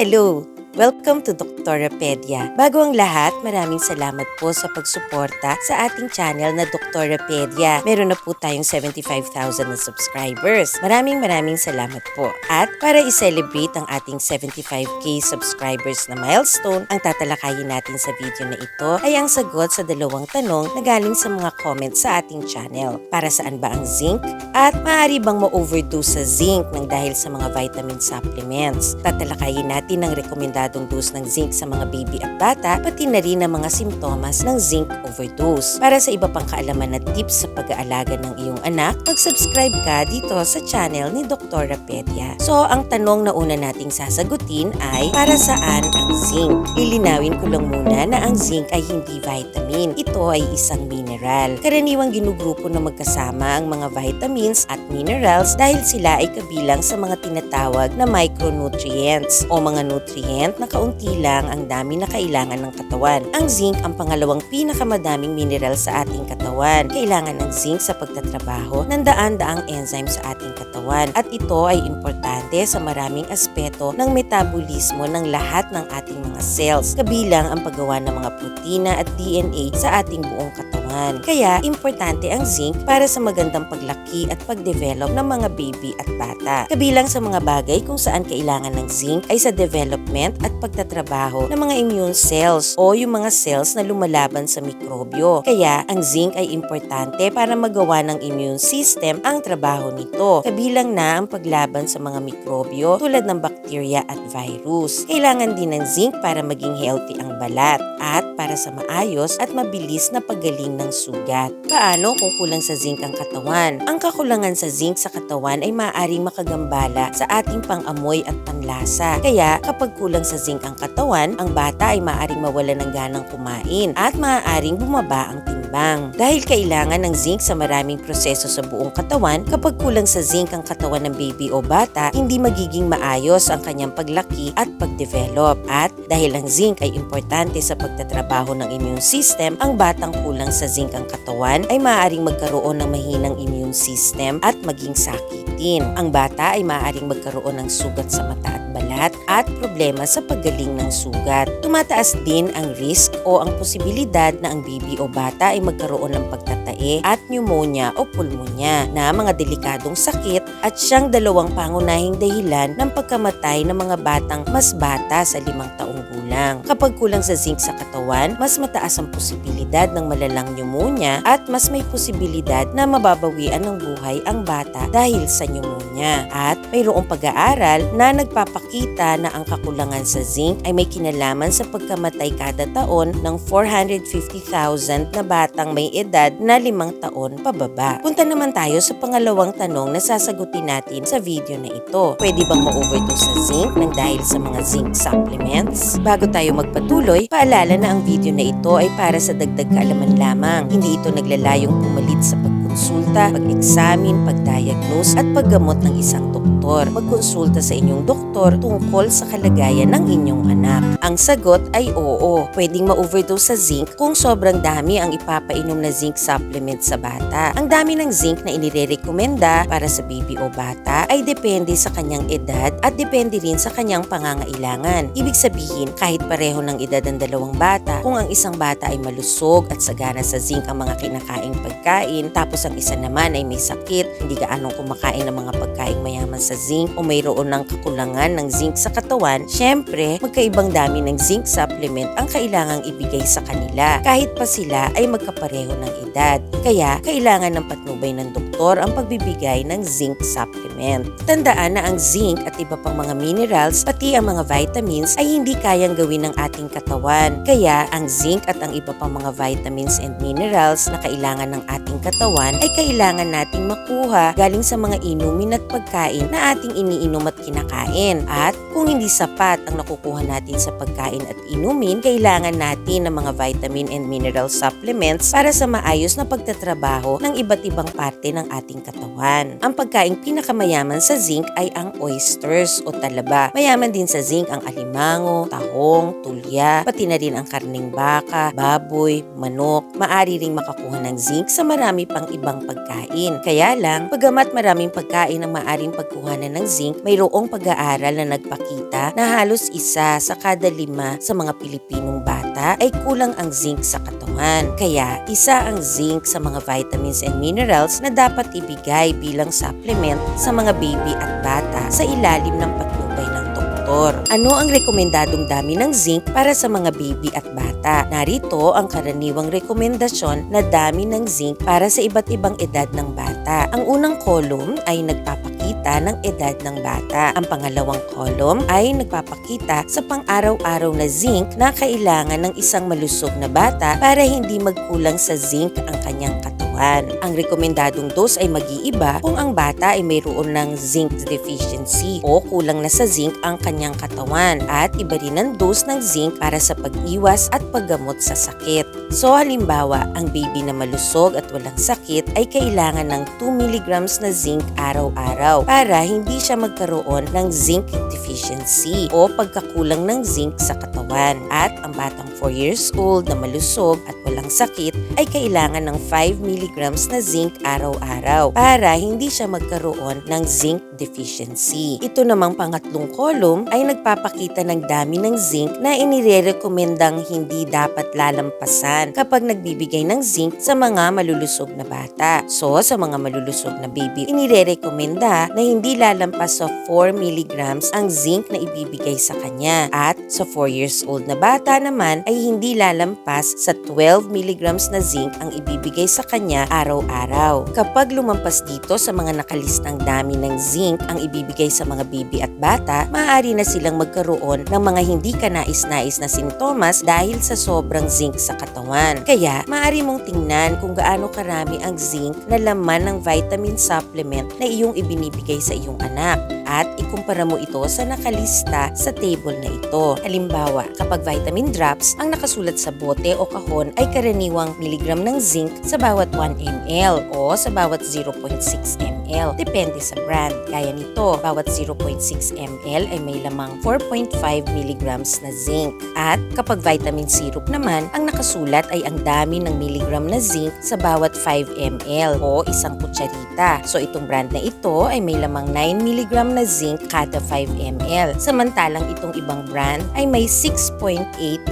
Hello! Welcome to Doktorapedia. Bago ang lahat, maraming salamat po sa pagsuporta sa ating channel na Doktorapedia. Meron na po tayong 75,000 na subscribers. Maraming maraming salamat po. At para i-celebrate ang ating 75k subscribers na milestone, ang tatalakayin natin sa video na ito ay ang sagot sa dalawang tanong na galing sa mga comments sa ating channel. Para saan ba ang zinc? At maaari bang ma-overdose sa zinc ng dahil sa mga vitamin supplements? Tatalakayin natin ang rekomendadong dose ng zinc sa mga baby at bata, pati na rin ang mga simptomas ng zinc overdose. Para sa iba pang kaalaman at tips sa pag-aalaga ng iyong anak, mag-subscribe ka dito sa channel ni Dr. Rapedia. So, ang tanong na una nating sasagutin ay, para saan ang zinc? Lilinawin ko lang muna na ang zinc ay hindi vitamin. Ito ay isang mineral. Karaniwang ginugrupo na magkasama ang mga vitamins at minerals dahil sila ay kabilang sa mga tinatawag na micronutrients o mga nutrient na kaunti lang ang dami na kailangan ng katawan. Ang zinc ang pangalawang pinakamadaming mineral sa ating katawan. Kailangan ng zinc sa pagtatrabaho ng daan-daang enzyme sa ating katawan at ito ay importante sa maraming aspeto ng metabolismo ng lahat ng ating mga cells, kabilang ang paggawa ng mga protina at DNA sa ating buong katawan. Kaya, importante ang zinc para sa magandang paglaki at pagdevelop ng mga baby at bata. Kabilang sa mga bagay kung saan kailangan ng zinc ay sa development at pagtatrabaho ng mga immune cells o yung mga cells na lumalaban sa mikrobyo. Kaya, ang zinc ay importante para magawa ng immune system ang trabaho nito. Kabilang na ang paglaban sa mga mikrobyo tulad ng bacteria at virus. Kailangan din ng zinc para maging healthy ang balat at para sa maayos at mabilis na paggaling ng sugat. Paano kung kulang sa zinc ang katawan? Ang kakulangan sa zinc sa katawan ay maaaring makagambala sa ating pangamoy at panlasa. Kaya kapag kulang sa zinc ang katawan, ang bata ay maaaring mawala ng ganang kumain at maaaring bumaba ang timbang. Dahil kailangan ng zinc sa maraming proseso sa buong katawan, kapag kulang sa zinc ang katawan ng baby o bata, hindi magiging maayos ang kanyang paglaki at pagdevelop. At dahil ang zinc ay importante sa pagtatrabaho ng immune system, ang batang kulang sa zinc ang katawan ay maaaring magkaroon ng mahinang immune system at maging sakitin. Ang bata ay maaaring magkaroon ng sugat sa mata at balat at problema sa paggaling ng sugat. Tumataas din ang risk o ang posibilidad na ang baby o bata ay magkaroon ng pagtatae at pneumonia o pulmonya na mga delikadong sakit at siyang dalawang pangunahing dahilan ng pagkamatay ng mga batang mas bata sa limang taong gulang. Kapag kulang sa zinc sa katawan, mas mataas ang posibilidad ng malalang pneumonia at mas may posibilidad na mababawian ng buhay ang bata dahil sa pneumonia. At mayroong pag-aaral na nagpapakita na ang kakulangan sa zinc ay may kinalaman sa pagkamatay kada taon ng 450,000 na batang may edad na limang taon pababa. Punta naman tayo sa pangalawang tanong na sasagutin natin sa video na ito. Pwede bang ma-overdose sa zinc ng dahil sa mga zinc supplements? Bago tayo magpatuloy, paalala na ang video na ito ay para sa dagdag kaalaman lamang. Hindi ito naglalayong pumalit sa pagkonsulta, pag-examine, pag-diagnose at paggamot ng isang doktor. Magkonsulta sa inyong doktor tungkol sa kalagayan ng inyong anak. Ang sagot ay oo. Pwedeng ma-overdose sa zinc kung sobrang dami ang ipapainom na zinc supplement sa bata. Ang dami ng zinc na inirekomenda para sa baby o bata ay depende sa kanyang edad at depende rin sa kanyang pangangailangan. Ibig sabihin, kahit pareho ng edad ng dalawang bata, kung ang isang bata ay malusog at sagana sa zinc ang mga kinakaing pagkain, tapos ang isa naman ay may sakit, hindi gaanong kumakain ng mga pagkain mayaman sa zinc o mayroon ng kakulangan ng zinc sa katawan, syempre, magkaibang dami ng zinc supplement ang kailangang ibigay sa kanila kahit pa sila ay magkapareho ng edad. Kaya, kailangan ng patnubay ng doktor ang pagbibigay ng zinc supplement. Tandaan na ang zinc at iba pang mga minerals, pati ang mga vitamins ay hindi kayang gawin ng ating katawan. Kaya, ang zinc at ang iba pang mga vitamins and minerals na kailangan ng ating katawan ay kailangan nating makuha galing sa mga inumin at pagkain na ating iniinom at kinakain. At kung hindi sapat ang nakukuha natin sa pagkain at inumin, kailangan natin ng mga vitamin and mineral supplements para sa maayos na pagtatrabaho ng iba't ibang parte ng ating katawan. Ang pagkaing pinakamayaman sa zinc ay ang oysters o talaba. Mayaman din sa zinc ang alimango, tahong, tulya, pati na rin ang karning baka, baboy, manok. Maari ring makakuha ng zinc sa marami pang ibang pagkain. Kaya lang, pagamat maraming pagkain ang maaring pagkuha kailanganan ng zinc, mayroong pag-aaral na nagpakita na halos isa sa kada lima sa mga Pilipinong bata ay kulang ang zinc sa katawan. Kaya isa ang zinc sa mga vitamins and minerals na dapat ibigay bilang supplement sa mga baby at bata sa ilalim ng patnubay ng doktor. Ano ang rekomendadong dami ng zinc para sa mga baby at bata? Narito ang karaniwang rekomendasyon na dami ng zinc para sa iba't ibang edad ng bata. Ang unang column ay nagpapakita ng edad ng bata. Ang pangalawang column ay nagpapakita sa pang-araw-araw na zinc na kailangan ng isang malusog na bata para hindi magkulang sa zinc ang kanyang katawan. Ang rekomendadong dose ay mag-iiba kung ang bata ay mayroon ng zinc deficiency o kulang na sa zinc ang kanyang katawan at iba rin ang dose ng zinc para sa pag-iwas at paggamot sa sakit. So halimbawa, ang baby na malusog at walang sakit ay kailangan ng 2 mg na zinc araw-araw para hindi siya magkaroon ng zinc deficiency o pagkakulang ng zinc sa katawan. At ang batang 4 years old na malusog at walang sakit ay kailangan ng 5 mg na zinc araw-araw para hindi siya magkaroon ng zinc deficiency. Ito namang pangatlong column ay nagpapakita ng dami ng zinc na inirerekomendang hindi dapat lalampasan kapag nagbibigay ng zinc sa mga malulusog na bata. So, sa mga malulusog na baby, inirerekomenda na hindi lalampas sa 4 mg ang zinc na ibibigay sa kanya. At sa 4 years old na bata naman ay hindi lalampas sa 12 mg na zinc ang ibibigay sa kanya araw-araw. Kapag lumampas dito sa mga nakalistang dami ng zinc ang ibibigay sa mga baby at bata, maaari na silang magkaroon ng mga hindi kanais-nais na sintomas dahil sa sobrang zinc sa katawan. Kaya, maaari mong tingnan kung gaano karami ang zinc na laman ng vitamin supplement na iyong ibinibigay sa iyong anak at ikumpara mo ito sa nakalista sa table na ito. Halimbawa, kapag vitamin drops, ang nakasulat sa bote o kahon ay karaniwang miligram ng zinc sa bawat 1 ml o sa bawat 0.6 ml. Depende sa brand. Gaya nito, bawat 0.6 ml ay may lamang 4.5 milligrams na zinc. At kapag vitamin syrup naman, ang nakasulat ay ang dami ng miligram na zinc sa bawat 5 ml o isang kutsarita. So itong brand na ito ay may lamang 9 miligram na zinc kada 5 ml. Samantalang itong ibang brand ay may 6.8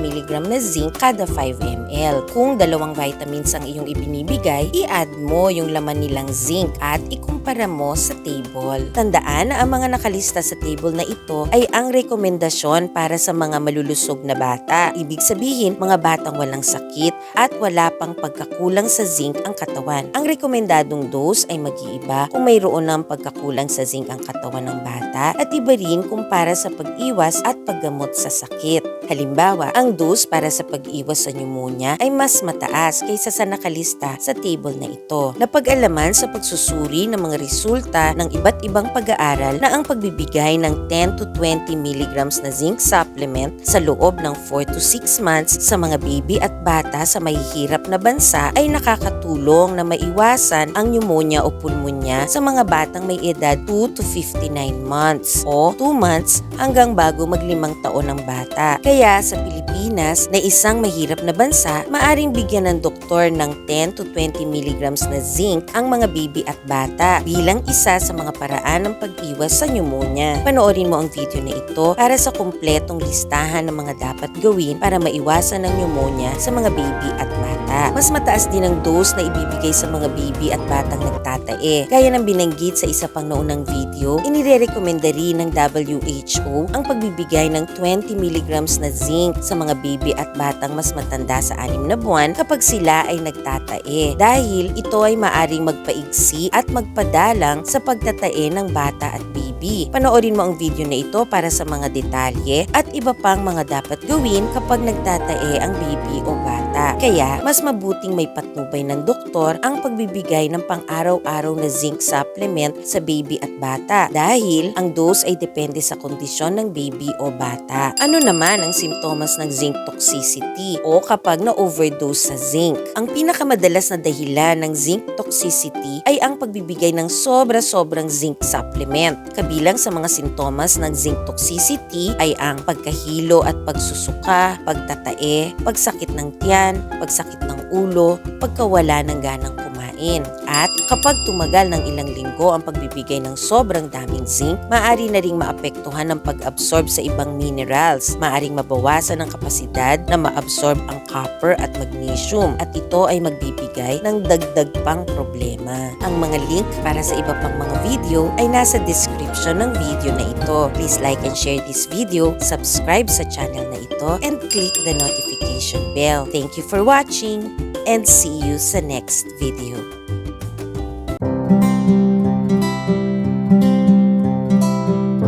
miligram na zinc kada 5 ml. Kung dalawang vitamins ang iyong ibinibigay, i-add mo yung laman nilang zinc at ikumpara mo sa table. Tandaan na ang mga nakalista sa table na ito ay ang rekomendasyon para sa mga malulusog na bata. Ibig sabihin, mga batang walang sakit at wala pang pagkakulang sa zinc ang katawan. Ang rekomendadong dose ay mag-iiba kung mayroon ng pagkakulang sa zinc ang katawan ng bata at iba rin kung para sa pag-iwas at paggamot sa sakit. Halimbawa, ang dose para sa pag-iwas sa pneumonia ay mas mataas kaysa sa nakalista sa table na ito. Napag-alaman sa pagsusuri ng mga resulta ng iba't ibang pag-aaral na ang pagbibigay ng 10 to 20 milligrams na zinc supplement sa loob ng 4 to 6 months sa mga baby at bata sa mahihirap na bansa ay nakakatulong na maiwasan ang pneumonia o pulmonya sa mga batang may edad 2 to 59 months o 2 months hanggang bago maglimang taon ng bata. Kaya sa Pilipinas na isang mahirap na bansa, maaring bigyan ng doktor ng 10 to 20 milligrams na zinc ang mga baby at bata bilang isa sa mga paraan ng pag-iwas sa pneumonia. Panoorin mo ang video na ito para sa kumpletong listahan ng mga dapat gawin para maiwasan ang pneumonia sa mga baby at bata. Mas mataas din ang dose na ibibigay sa mga baby at batang nagtatae. Gaya ng binanggit sa isa pang naunang video, inirerekomenda rin ng WHO ang pagbibigay ng 20 milligrams na zinc sa mga baby at batang mas matanda sa 6 na buwan kapag sila ay nagtatae dahil ito ay maaring magpaigsi at magpadalang sa pagtatae ng bata at baby. Panoorin mo ang video na ito para sa mga detalye at iba pang mga dapat gawin kapag nagtatae ang baby o bata. Kaya, mas mabuting may patnubay ng doktor ang pagbibigay ng pang-araw-araw na zinc supplement sa baby at bata dahil ang dose ay depende sa kondisyon ng baby o bata. Ano naman ang simptomas ng zinc toxicity o kapag na-overdose sa zinc? Ang pinakamadalas na dahilan ng zinc toxicity ay ang pagbibigay ng sobra-sobrang zinc supplement. Kabilang sa mga sintomas ng zinc toxicity ay ang pagkahilo at pagsusuka, pagtatae, pagsakit ng tiyan, pagsakit ng ulo, pagkawala ng ganang kumain. At kapag tumagal ng ilang linggo ang pagbibigay ng sobrang daming zinc, maaari na ring maapektuhan ng pag-absorb sa ibang minerals. Maaring mabawasan ang kapasidad na maabsorb ang copper at magnesium at ito ay magbibigay ng dagdag pang problema. Ang mga link para sa iba pang mga video ay nasa description ng video na ito. Please like and share this video, subscribe sa channel na ito, and click the notification bell. Thank you for watching and see you sa next video.